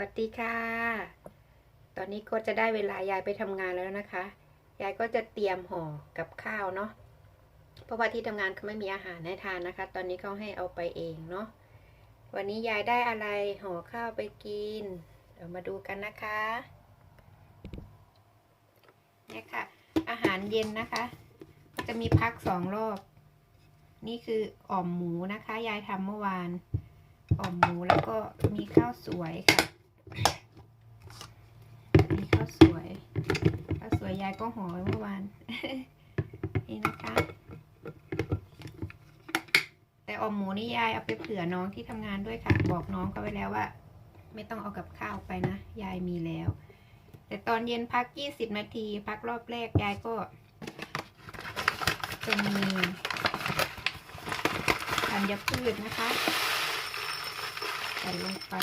วัสดีค่ะ ตอนนี้ก็จะได้เวลายายไปทำงานแล้วนะคะ ยายก็จะเตรียมห่อกับข้าวเนาะ เพราะว่าที่ทำงานเขาไม่มีอาหารให้ทานนะคะ ตอนนี้เขาให้เอาไปเองเนาะ วันนี้ยายได้อะไรห่อข้าวไปกิน เดี๋ยวมาดูกันนะคะ เนี่ยค่ะ อาหารเย็นนะคะ ก็จะมีพักสองรอบ นี่คืออ่อมหมูนะคะ ยายทำเมื่อวานอ่อมหมูแล้วก็มีข้าวสวยค่ะาวสวยข้าวสวยยายก็ห่อไว้เมื่อวานนี่นะคะ แต่ออมหมูนี่ยายเอาไปเผื่อน้องที่ทำงานด้วยค่ะ บอกน้องเขาไว้แล้วว่า ไม่ต้องเอากับข้าวไปนะ ยายมีแล้ว แต่ตอนเย็นพัก20นาที พักรอบแรกยายก็จะมีธัญพืชนะคะใส่ลงไป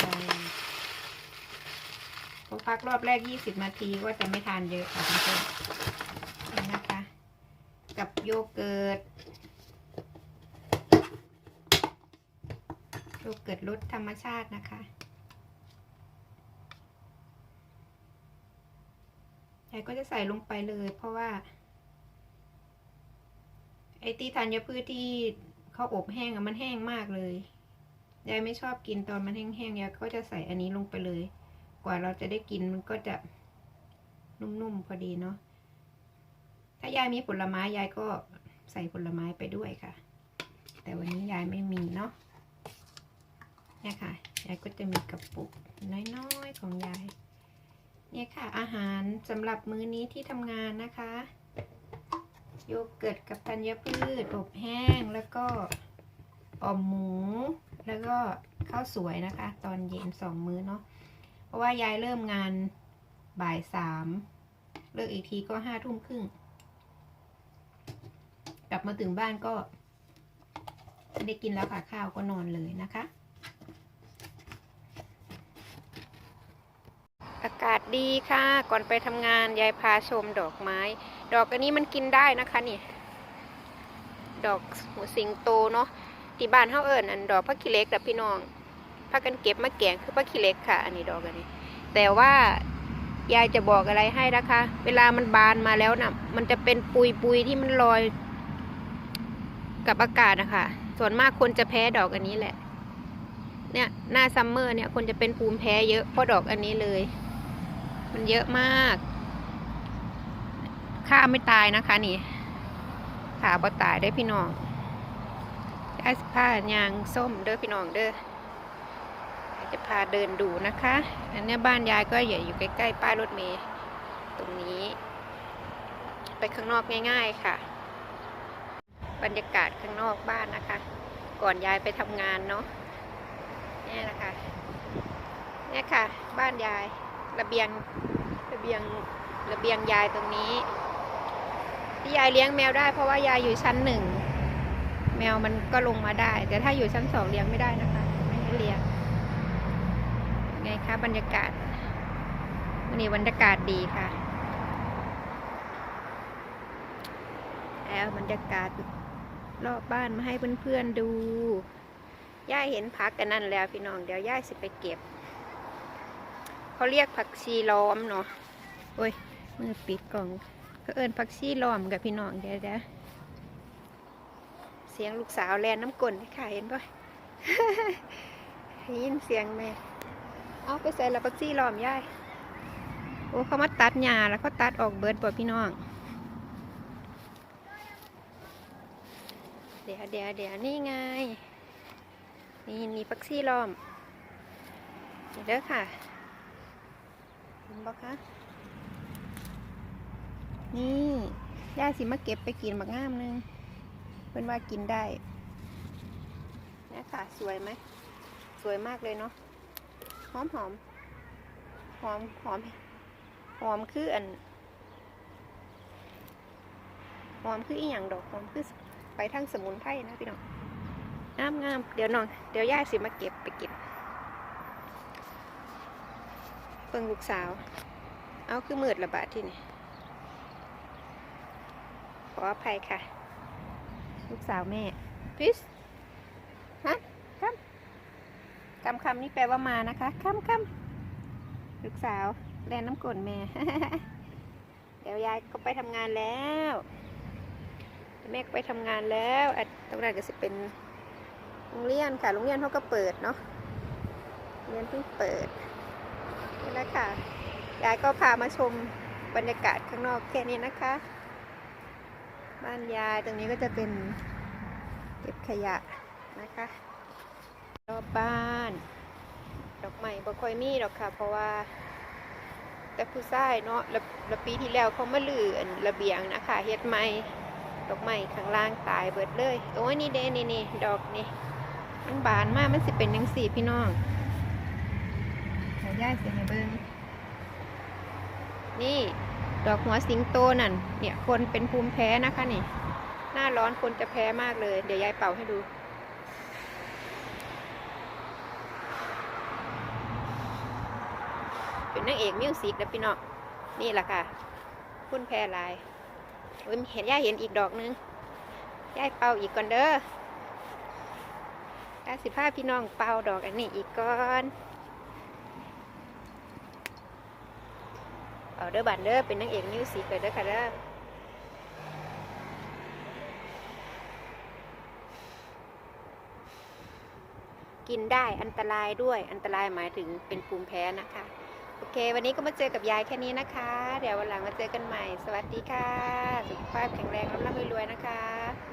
พอพักรอบแรก20นาทีก็จะไม่ทานเยอะค่ะเพื่อนๆนี่นะคะ กับโยเกิร์ตโยเกิร์ตรสธรรมชาตินะคะยายก็จะใส่ลงไปเลยเพราะว่า ไอ้ที่ธัญพืชที่เขาอบแห้งอะมันแห้งมากเลยยายไม่ชอบกินตอนมันแห้งๆยายก็จะใส่อันนี้ลงไปเลย กว่าเราจะได้กินมันก็จะนุ่มๆพอดีเนาะ ถ้ายายมีผลไม้ยายก็ใส่ผลไม้ไปด้วยค่ะ แต่วันนี้ยายไม่มีเนาะเนี่ยค่ะ ยายก็จะมีกระปุกน้อยๆของยาย เนี่ยค่ะ อาหารสำหรับมื้อนี้ที่ทำงานนะคะ โยเกิร์ตกับธัญพืชอบแห้งแล้วก็อ่อมหมู แล้วก็ข้าวสวยนะคะ ตอนเย็นสองมื้อเนาะ ราะว่ายายเริ่มงานบ่ายสามเลิกอีกทีก็ห้าทุ่มครึ่ง กลับมาถึงบ้านก็ไม่ได้กินแล้วค่ะข้าวก็นอนเลยนะคะ อากาศดีค่ะ ก่อนไปทำงานยายพาชมดอกไม้ ดอกอันนี้มันกินได้นะคะนี่ ดอกหัวสิงโตเนาะที่บ้านเฮาเอิญอันดอกพักขี้เล็กแต่พี่น้อง พากันเก็บมาแกงคือพักขี้เล็กค่ะ อันนี้ดอกอันนี้ แต่ว่ายายจะบอกอะไรให้นะคะ เวลามันบานมาแล้วนะ่ะ มันจะเป็นปุยปุยๆที่มันลอย กับอากาศนะคะส่วนมากคนจะแพ้ดอกอันนี้แหละ เนี่ยหน้าซัมเมอร์เนี่ย คนจะเป็นภูมิแพ้เยอะเพราะดอกอันนี้เลย มันเยอะมากข้าไม่ตายนะคะ นี่ขาบ่ตายได้พี่น้องไอ้ผ้ายางส้มเด้อพี่น้องเด้อ จะพาเดินดูนะคะ อันนี้บ้านยายก็อย่าอยู่ใกล้ๆป้ายรถเมล์ตรงนี้ ไปข้างนอกง่าย ๆค่ะ บรรยากาศข้างนอกบ้านนะคะ ก่อนยายไปทำงานเนาะนี่นะคะนี่ค่ะ บ้านยายระเบียงระเบียงระเบียงยายตรงนี้ ที่ยายเลี้ยงแมวได้เพราะว่ายายอยู่ชั้นหนึ่งแมวมันก็ลงมาได้ แต่ถ้าอยู่ชั้นสองเลี้ยงไม่ได้นะคะ ไม่ให้เลี้ยง ไงคะบรรยากาศวันนี้บรรยากาศดีค่ะแล้วบรรยากาศรอบบ้านมาให้เพื่อนๆดู ย่าเห็นพักกันนั่นแล้วพี่น้อง เดี๋ยวย่าสิไปเก็บ เขาเรียกผักชีล้อมเนาะ โอ้ย มือปิดกล่องเขาเอินผักชีล้อมกับพี่น้องเดี๋ยวเดี๋ยวเสียงลูกสาวแลนน้ำกลนค่ะเห็นป่ะได้ยินเสียงแม่ เอาไปใส่ละผักชีล้อมย่ายโอ้เขามาตัดหญ้าแล้วเขาตัดออกเบิดบ่พี่น้อง เดี๋ยวเดี๋ยวเดี๋ยวนี่ไง นี่นี่ผักชีล้อมเดี๋ยวเด้อค่ะเห็นบอกคะนี่ย่าสิมาเก็บไปกินบักงามหนึงเพื่อนว่ากินได้นี่ค่ะ สวยไหม สวยมากเลยเนาะ หอมหอมหอมหอมหอมคืออันหอมคืออีหยังดอกหอมคือไปทางสมุนไพรนะพี่น้องงามงามเดี๋ยวน้องเดี๋ยวย่าสิมาเก็บไปกินเพิ่งลูกสาว เอาคือมืดระบาดที่นี่ขออภัยค่ะ ลูกสาวแม่พิสฮะ คำคำนี่แปลว่ามานะคะคำคำลูกสาวแลนน้ำกลนแม่ เดี๋ยวยายก็ไปทำงานแล้วแม่ก็ไปทำงานแล้วตรงนั้นก็จะเป็นโรงเรียนค่ะโรงเรียนเขาก็เปิดเนาะเรียนเพิ่งเปิดนี่แหละค่ะยายก็พามาชมบรรยากาศข้างนอกแค่นี้นะคะ บ้านยายตรงนี้ก็จะเป็นเก็บขยะนะคะ รอบบ้าน ดอกไม้บ่ค่อยมีดอกค่ะ เพราะว่า แต่ผู้ชายเนาะแล้วแล้วปีที่แล้วเขามาลืออันระเบียงนะคะเฮ็ดใหม่ดอกไม้ข้างล่างตายเบิดเลยโอ้ยนี่เด้นี่นี่ดอกนี่มันบานมากมันสิเป็นยังสี่พี่น้องเดี๋ยายเสียให้เบิ่งนี่ ดอกหัวสิงโตนั่น เนี่ย คนเป็นภูมิแพ้นะคะนี่ หน้าร้อนคนจะแพ้มากเลย เดี๋ยวยายเป่าให้ดู เป็นนางเอกมิวสิกนะพี่น้องนี่แหละค่ะ คุณแพรลายเห็นย่าเห็นอีกดอกนึงย่ายเป่าอีกก่อนเด้อย่าสิพาพี่น้องเป่าดอกอันนี้อีกก่อนเอาเด้อบันเด้อเป็นนางเอกมิวสิกเลยเด้อค่ะเด้อกินได้อันตรายด้วยอันตรายหมายถึงเป็นภูมิแพ้นะคะ โอเค วันนี้ก็มาเจอกับยายแค่นี้นะคะ เดี๋ยววันหลังมาเจอกันใหม่ สวัสดีค่ะ สุขภาพแข็งแรงร่ำรวยนะคะ